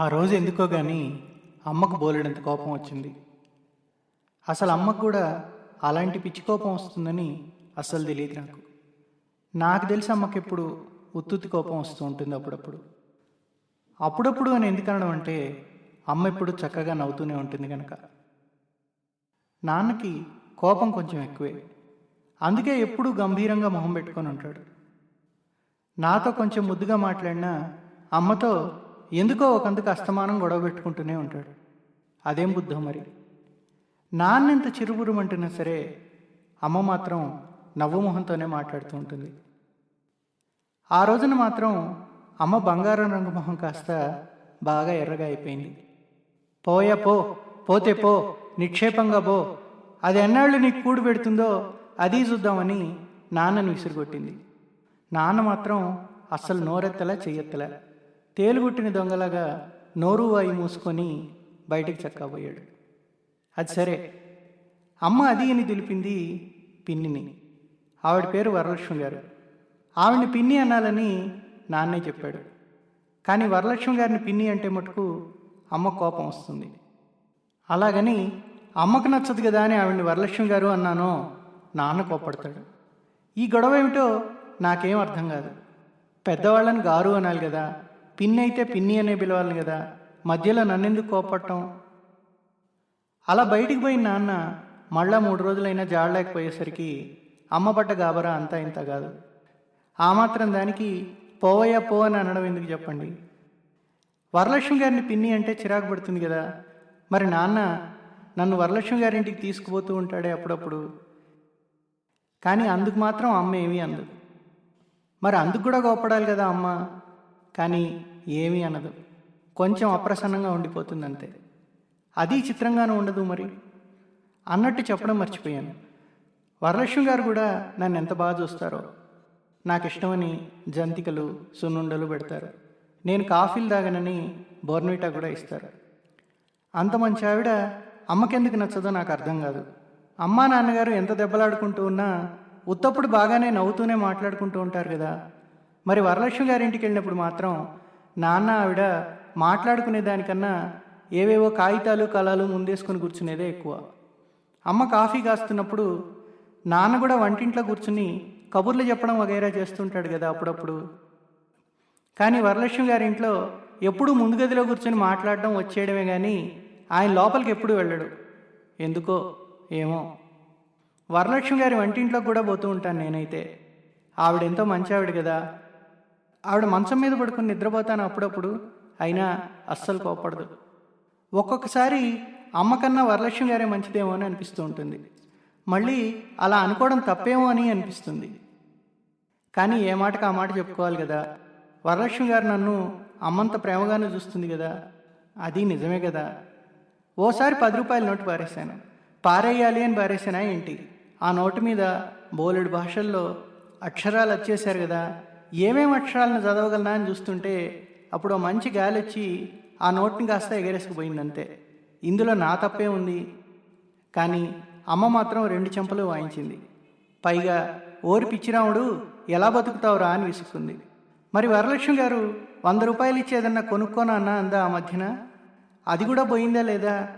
ఆ రోజు ఎందుకో కానీ అమ్మకు బోలెడంత కోపం వచ్చింది. అసలు అమ్మకు కూడా అలాంటి పిచ్చి కోపం వస్తుందని అస్సలు తెలియదు నాకు. నాకు తెలిసి అమ్మకి ఎప్పుడు ఉత్తుత్తి కోపం వస్తూ ఉంటుంది అప్పుడప్పుడు. అప్పుడప్పుడు అని ఎందుకు అనడం అంటే అమ్మ ఎప్పుడు చక్కగా నవ్వుతూనే ఉంటుంది కనుక నాన్నకి కోపం కొంచెం ఎక్కువే. అందుకే ఎప్పుడూ గంభీరంగా మొహం పెట్టుకొని ఉంటాడు. నాతో కొంచెం ముద్దుగా మాట్లాడినా అమ్మతో ఎందుకో ఒకందుకు అస్తమానం గొడవ పెట్టుకుంటూనే ఉంటాడు. అదేం బుద్ధం మరి? నాన్న ఇంత చిరుబురుమంటున్నా సరే అమ్మ మాత్రం నవ్వు మొహంతోనే మాట్లాడుతూ ఉంటుంది. ఆ రోజున మాత్రం అమ్మ బంగారం రంగు మొహం కాస్త బాగా ఎర్రగా అయిపోయింది. పోయా పో పోతే పో నిక్షేపంగా పో అది ఎన్నాళ్ళు నీకు కూడు పెడుతుందో అది చూద్దామని నాన్నను విసిరుగొట్టింది. నాన్న మాత్రం అస్సలు నోరెత్తలా చెయ్యెత్తలా. తేలుగుట్టిన దొంగలాగా నోరు వాయి మూసుకొని బయటికి చక్కపోయాడు అది సరే. అమ్మ అది అని తెలిపింది పిన్నిని. ఆవిడ పేరు వరలక్ష్మి గారు. ఆవిడని పిన్ని అనాలని నాన్నే చెప్పాడు. కానీ వరలక్ష్మి గారిని పిన్ని అంటే మటుకు అమ్మ కోపం వస్తుంది. అలాగని అమ్మకు నచ్చదు కదా అని ఆవిడని వరలక్ష్మి గారు అన్నానో నాన్న కోపడతాడు ఈ గొడవ ఏమిటో నాకేం అర్థం కాదు. పెద్దవాళ్ళని గారు అనాలి కదా. పిన్ని అయితే పిన్ని అనే పిలవాలి కదా. మధ్యలో నన్నెందుకు కోపడటం? అలా బయటికి పోయిన నాన్న మళ్ళా మూడు రోజులైనా జాడలేకపోయేసరికి అమ్మబడ్డ గాబరా అంతా ఇంత కాదు. ఆ మాత్రం దానికి పోవయ్యా పో అని అనడం ఎందుకు చెప్పండి? వరలక్ష్మి గారిని పిన్ని అంటే చిరాకు పడుతుంది కదా. మరి నాన్న నన్ను వరలక్ష్మి గారింటికి తీసుకుపోతూ ఉంటాడే అప్పుడప్పుడు. కానీ అందుకు మాత్రం అమ్మ ఏమీ అందు. మరి అందుకు కూడా కోపడాలి కదా అమ్మ. కానీ ఏమీ అనదు. కొంచెం అప్రసన్నంగా ఉండిపోతుంది అంతే అది చిత్రంగానే ఉండదు మరి. అన్నట్టు చెప్పడం మర్చిపోయాను. వరలక్ష్మి గారు కూడా నన్ను ఎంత బాగా చూస్తారో. నాకు ఇష్టమని జంతికలు సున్నుండలు పెడతారు. నేను కాఫీలు తాగనని బోర్నవిటా కూడా ఇస్తారు. అంత మంచి ఆవిడ అమ్మకెందుకు నచ్చదో నాకు అర్థం కాదు. అమ్మా నాన్నగారు ఎంత దెబ్బలాడుకుంటూ ఉన్నా ఉత్తప్పుడు బాగానే నవ్వుతూనే మాట్లాడుకుంటూ ఉంటారు కదా. మరి వరలక్ష్మి గారింటికి వెళ్ళినప్పుడు మాత్రం నాన్న ఆవిడ మాట్లాడుకునే దానికన్నా ఏవేవో కాగితాలు కళలు ముందేసుకొని కూర్చునేదే ఎక్కువ. అమ్మ కాఫీ కాస్తున్నప్పుడు నాన్న కూడా వంటింట్లో కూర్చుని కబుర్లు చెప్పడం వగైరా చేస్తుంటాడు కదా అప్పుడప్పుడు. కానీ వరలక్ష్మి గారి ఇంట్లో ఎప్పుడూ ముందు గదిలో కూర్చొని మాట్లాడడం వచ్చేయడమే కానీ ఆయన లోపలికి ఎప్పుడు వెళ్ళడు. ఎందుకో ఏమో. వరలక్ష్మి గారి వంటింట్లోకి కూడా పోతూ ఉంటాను నేనైతే. ఆవిడెంతో మంచి ఆవిడ కదా. ఆవిడ మంచం మీద పడుకుని నిద్రపోతాను అప్పుడప్పుడు అయినా అస్సలు కోపడదు ఒక్కొక్కసారి అమ్మకన్నా వరలక్ష్మి గారే మంచిదేమో అని అనిపిస్తూ ఉంటుంది. మళ్ళీ అలా అనుకోవడం తప్పేమో అని అనిపిస్తుంది. కానీ ఏ మాటకు ఆ మాట చెప్పుకోవాలి కదా? వరలక్ష్మి గారు నన్ను అమ్మంత ప్రేమగానే చూస్తుంది కదా? అది నిజమే కదా? ఓసారి పది రూపాయల నోటు పారేశాను. పారేయాలి అని పారేసానా ఏంటి? ఆ నోటు మీద బోలెడు భాషల్లో అక్షరాలు వచ్చేసారు కదా? ఏమేమి అక్షరాలను చదవగలనా అని చూస్తుంటే అప్పుడు మంచి గాలి వచ్చి ఆ నోట్ని కాస్త ఎగరేసుకుపోయిందంతే ఇందులో నా తప్పే ఉంది. కానీ అమ్మ మాత్రం రెండు చెంపలు వాయించింది. పైగా ఓరి పిచ్చిరాముడు ఎలా బతుకుతావురా అని విసుక్కుంది. మరి వరలక్ష్మి గారు వంద రూపాయలు ఇచ్చేదన్నా కొనుక్కోనా అన్న అందా ఆ మధ్యన? అది కూడా పోయిందా లేదా?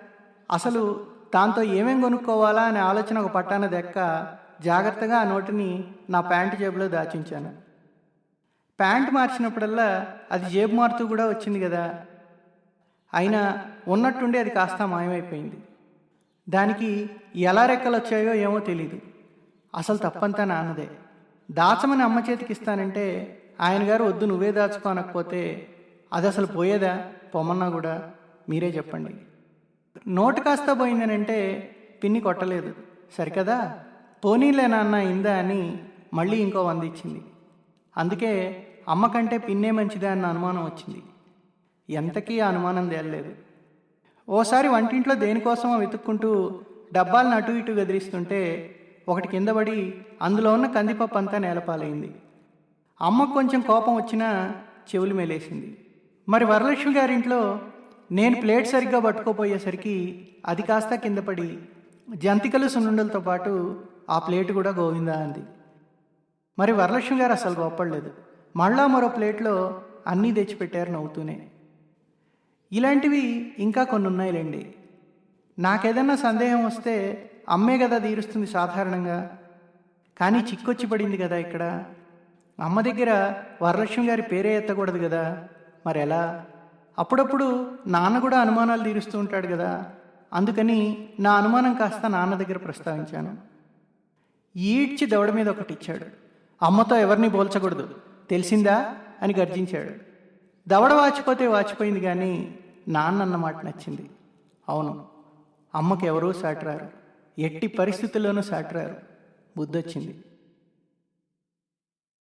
అసలు దాంతో ఏమేం కొనుక్కోవాలా అనే ఆలోచన ఒక పట్టాన దెక్క జాగ్రత్తగా ఆ నోటిని నా ప్యాంటు జేబులో దాచించాను. ప్యాంట్ మార్చినప్పుడల్లా అది జేబు మారుతూ కూడా వచ్చింది కదా. అయినా ఉన్నట్టుండి అది కాస్త మాయమైపోయింది. దానికి ఎలా రెక్కలు వచ్చాయో ఏమో తెలీదు. అసలు తప్పంతా నాన్నదే. దాచమని అమ్మ చేతికి ఇస్తానంటే ఆయన గారు వద్దు నువ్వే దాచుకోనకపోతే అది అసలు పోయేదా? పొమ్మన్నా కూడా మీరే చెప్పండి. నోటు కాస్త పోయిందనంటే పిన్ని కొట్టలేదు. సరికదా? పోనీలే నాన్న ఇందా అని మళ్ళీ ఇంకో వంద ఇచ్చింది. అందుకే అమ్మ కంటే పిన్నే మంచిదే అన్న అనుమానం వచ్చింది. ఎంతకీ ఆ అనుమానం తేలలేదు. ఓసారి వంటింట్లో దేనికోసమో వెతుక్కుంటూ డబ్బాలను అటు ఇటు గదిరిస్తుంటే ఒకటి కింద పడి అందులో ఉన్న కందిపప్పు అంతా నేలపాలైంది. అమ్మకు కొంచెం కోపం వచ్చినా చెవులు మేలేసింది. మరి వరలక్ష్మి గారింట్లో నేను ప్లేట్ సరిగ్గా పట్టుకోపోయేసరికి అది కాస్త కింద పడి జంతికలు సున్నుండలతో పాటు ఆ ప్లేట్ కూడా గోవిందా అంది. మరి వరలక్ష్మి గారు అసలు గొప్పలేదు. మళ్ళా మరో ప్లేట్లో అన్నీ తెచ్చిపెట్టారు నవ్వుతూనే. ఇలాంటివి ఇంకా కొన్ని ఉన్నాయిలేండి నాకేదన్నా సందేహం వస్తే అమ్మే కదా తీరుస్తుంది సాధారణంగా. కానీ చిక్కొచ్చి పడింది కదా ఇక్కడ. అమ్మ దగ్గర వరలక్ష్మి గారి పేరే ఎత్తకూడదు కదా మరి ఎలా అప్పుడప్పుడు నాన్న కూడా అనుమానాలు తీరుస్తూ ఉంటాడు కదా అందుకని నా అనుమానం కాస్త నాన్న దగ్గర ప్రస్తావించాను. ఈడ్చి దవడ మీద ఒకటి ఇచ్చాడు అమ్మతో ఎవరిని పోల్చకూడదు. తెలిసిందా? అని గర్జించాడు. దవడ వాచిపోతే వాచిపోయింది కానీ నాన్న మాట నచ్చింది. అవును అమ్మకి ఎవరూ సాటరారు. ఎట్టి పరిస్థితుల్లోనూ సాటరారు. బుద్ధొచ్చింది.